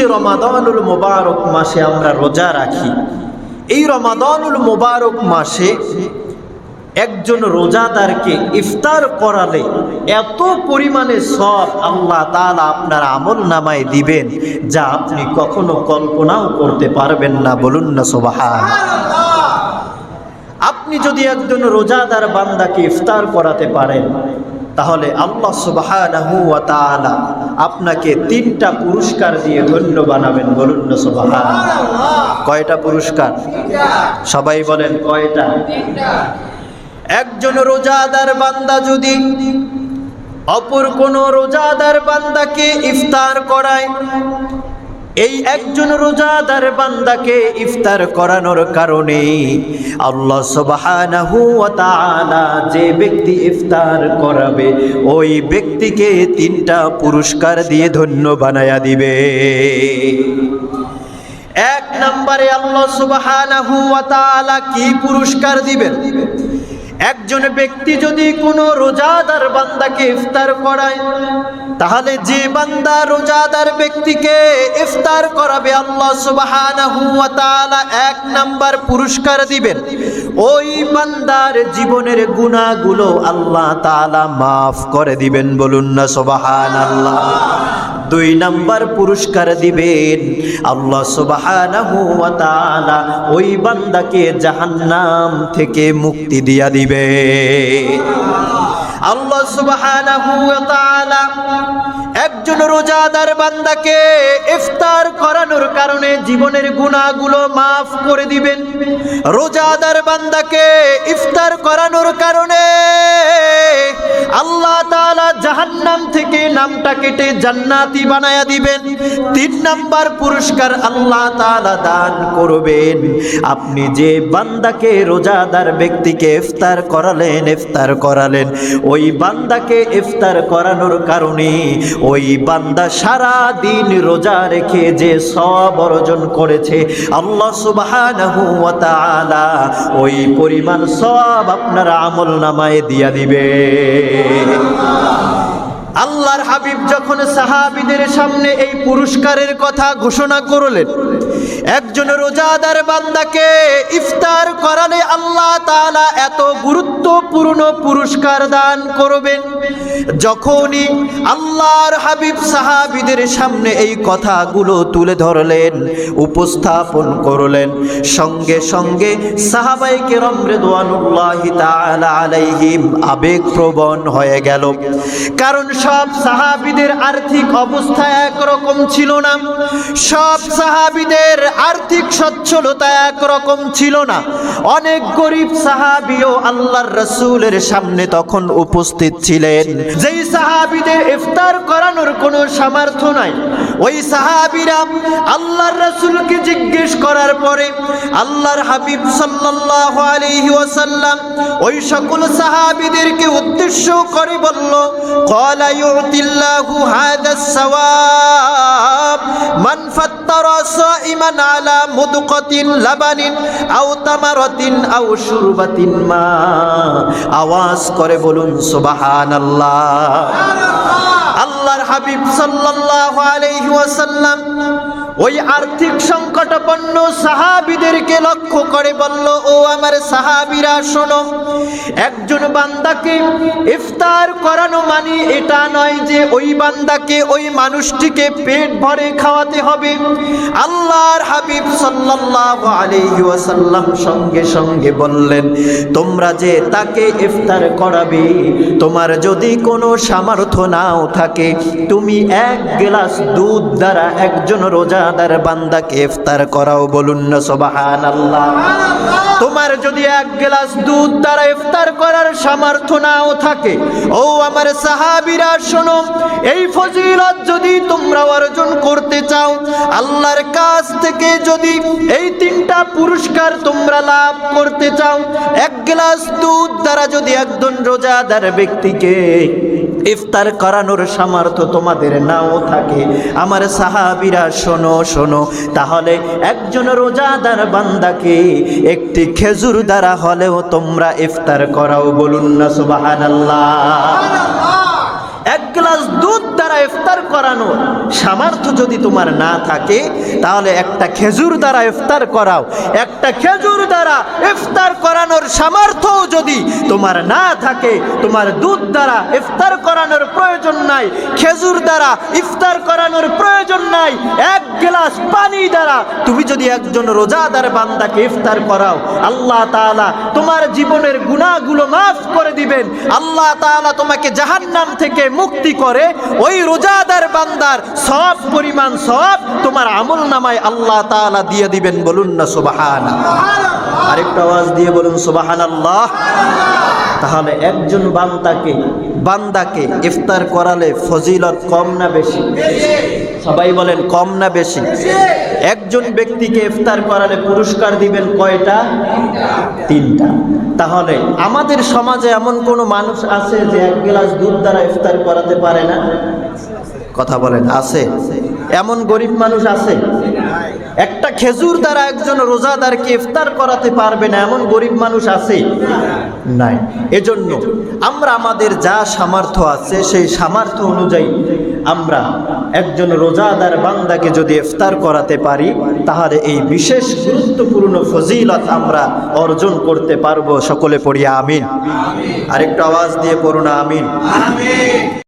যে রমাদানুল মোবারক মাসে আমরা রোজা রাখি, এই রমাদানুল মোবারক মাসে একজন রোজাদারকে ইফতার করালে এত পরিমাণে সব আল্লাহ তালা আপনার আমল নামায় দিবেন, যা আপনি কখনো কল্পনাও করতে পারবেন না। বলুন না সোবাহান আপনি যদি একজন রোজাদার বান্দাকে ইফতার করাতে পারেন তাহলে আল্লাহ ওয়া আপনাকে তিনটা পুরস্কার দিয়ে ধন্য বানাবেন। বলুন না সুবহান কয়টা পুরস্কার? সবাই বলেন কয়টা? একজন রোজাদার বান্দা যদি অপর কোন রোজাদার বান্দাকে ইফতার করায় এই একজন রোজাদার বান্দাকে ইফতার করানোর কারণে আল্লাহ সুবহানাহু ওয়া তাআলা যে ব্যক্তি ইফতার করাবে, ওই ব্যক্তিকে তিনটা পুরস্কার দিয়ে ধন্য বানায়া দিবে। এক নম্বরে আল্লাহ সুবহানাহু ওয়া তাআলা কি পুরস্কার দিবেন? একজন ব্যক্তি যদি কোনো রোজাদার বান্দাকে ইফতার করায় তাহলে যে বান্দা রোজাদার ব্যক্তিকে ইফতার করাবে, আল্লাহ সুবহানাহু ওয়া তাআলা এক নাম্বার পুরস্কার দিবেন। ওই বান্দার জীবনের গুনাহগুলো আল্লাহ তাআলা মাফ করে দিবেন বলুন না সুবহানাল্লাহ। দুই নাম্বার পুরস্কার দিবেন, আল্লাহ সুবহানাহু ওয়া তাআলা ওই বান্দাকে জাহান্নাম থেকে মুক্তি দিয়া দিবে আল্লাহ সুবহানাহু ওয়া তাআলা একজন রোজাদার বান্দাকে ইফতার করানোর কারণে জীবনের গুনাহগুলো maaf করে দিবেন। রোজাদার বান্দাকে ইফতার করানোর কারণে আল্লাহ তাআলা জাহান্নাম থেকে নামটা কেটে জান্নাতি বানায়া দিবেন। তিন নাম্বার পুরস্কার আল্লাহ তাআলা দান করবেন। আপনি যে বান্দাকে রোজাদার ব্যক্তিকে ইফতার করালেন ইফতার করালেন, ওই বান্দাকে ইফতার করানোর কারণে ওই বান্দা সারা দিন রোজা রেখে যে সব অর্জন করেছে, আল্লাহ তাআলা ওই পরিমাণ সব আপনার আমল নামায় দিয়া দিবে আল্লাহর হাবিব যখন সাহাবিদের সামনে এই পুরস্কারের কথা ঘোষণা করলেন একজন রোজাদার বান্দাকে ইফতার করালে আল্লাহ তাআলা এত গুরুত্বপূর্ণ পুরস্কার দান করবেন। যখনই আল্লাহর হাবিব সাহাবিদের সামনে এই কথাগুলো তুলে ধরলেন, উপস্থাপন করলেন, সঙ্গে সঙ্গে সাহাবাই কেরম রেদওয়ানুল্লাহি তাআলা আলাইহিম আবেগপ্রবণ হয়ে গেল। কারণ সব সাহাবিদের আর্থিক অবস্থা একরকম ছিল না। সব সাহাবিদের আর্থিক সচ্ছলতা একরকম ছিল না। অনেক গরিব সাহাবিও আল্লাহর রসুলের সামনে তখন উপস্থিত ছিলেন। যেই সাহাবিদের ইফতার করানোর কোনো সামর্থ্য নাই, ওই সাহাবিরা আল্লাহর রসুলকে জিজ্ঞেস করার পরে আল্লাহর হাবিব সাল্লাহ আলহি ওয়াসাল্লাম ওই সকল সাহাবিদেরকে উদ্দেশ্য করে বলল কলায়ুতিল্লাহু হাদাস সওয়াব মানফাত الثواب من فطر صائما على مدقة لبن أو تمرة أو شربة ماء আওয়াজ করে বলুন সুবহানাল্লাহ আল্লাহর হাবিব সাল্লাল্লাহু আলাইহি ওয়াসাল্লাম ওই আর্থিক সংকটপন্ন সাহাবিদেরকে লক্ষ্য করে বলল, ও আমার সাহাবিরা, শোনো, একজন বান্দাকে ইফতার করানো মানে এটা নয় যে ওই বান্দাকে ওই মানুষটিকে পেট ভরে খাওয়াতে হবে। আল্লাহর হাবিব সাল্লাল্লাহু আলাইহি ওয়াসাল্লাম সঙ্গে সঙ্গে বললেন, তোমরা যে তাকে ইফতার করাবে, তোমার যদি কোনো সামর্থ্য নাও থাকে, তুমি এক গ্লাস দুধ দ্বারা একজন রোজাদার বান্দাকে ইফতার করাও বলুন না, সুবহানাল্লাহ। তোমার যদি এক গ্লাস দুধ দ্বারা ইফতার করার সামর্থ্য নাও থাকে, ও আমার সাহাবীরা, শোনো, এই ফজিলত যদি তোমরা অর্জন করতে চাও, আল্লাহর কাছ থেকে যদি এই তিনটা পুরস্কার তোমরা লাভ করতে চাও, এক গ্লাস দুধ দ্বারা যদি একজন রোজাদার ব্যক্তিকে ইফতার করানোর সামর্থ্য তোমাদের নাও থাকে। আমার সাহাবিরা, শোনো শোনো, তাহলে একজন রোজাদার বান্দাকে একটি খেজুর দ্বারা হলেও তোমরা ইফতার করাও, বলুন না সুবাহ এক গ্লাস দুধ দ্বারা ইফতার করানো সামর্থ্য যদি তোমার না থাকে, তাহলে একটা খেজুর দ্বারা ইফতার করাও। একটা খেজুর দ্বারা ইফতার করানোর সামর্থ্যও যদি তোমার না থাকে, তোমার দুধ দ্বারা ইফতার করানোর প্রয়োজন নাই, খেজুর দ্বারা ইফতার করানোর প্রয়োজন নাই, এক গ্লাস পানি দ্বারা তুমি যদি একজন রোজাদার বান্দাকে ইফতার করাও, আল্লাহ তাআলা তোমার জীবনের গুনাহগুলো মাফ করে দিবেন। আল্লাহ তাআলা তোমাকে জাহান্নাম থেকে মুক্তি করে ওই রোজাদার বান্দার সব পরিমাণ সব তোমার আমল নামায় আল্লাহ তাআলা দিয়ে দিবেন বলুন না সুবাহান আরেকটা আওয়াজ দিয়ে বলুন সুবাহান আল্লাহ তাহলে একজন বান্দাকে বান্দাকে ইফতার করালে ফজিলত কম না বেশি? সবাই বলেন, কম না বেশি? একজন ব্যক্তিকে ইফতার করালে পুরস্কার দিবেন কয়টা? তিনটা। তাহলে আমাদের সমাজে এমন কোনো মানুষ আছে যে এক গ্লাস দুধ দ্বারা ইফতার করাতে পারে না? কথা বলেন, আছে? এমন গরিব মানুষ আছে? একটা খেজুর দ্বারা একজন রোজাদারকে ইফতার করাতে পারবে না, এমন গরিব মানুষ আছে? নাই। এজন্য আমরা আমাদের যা সামর্থ্য আছে, সেই সামর্থ্য অনুযায়ী আমরা একজন রোজাদার বান্দাকে যদি ইফতার করাতে পারি, তাহলে এই বিশেষ গুরুত্বপূর্ণ ফজিলত আমরা অর্জন করতে পারব। সকলে পড়িয়া আমিন। আরেকটা আওয়াজ দিয়ে পড়ুন, আমিন।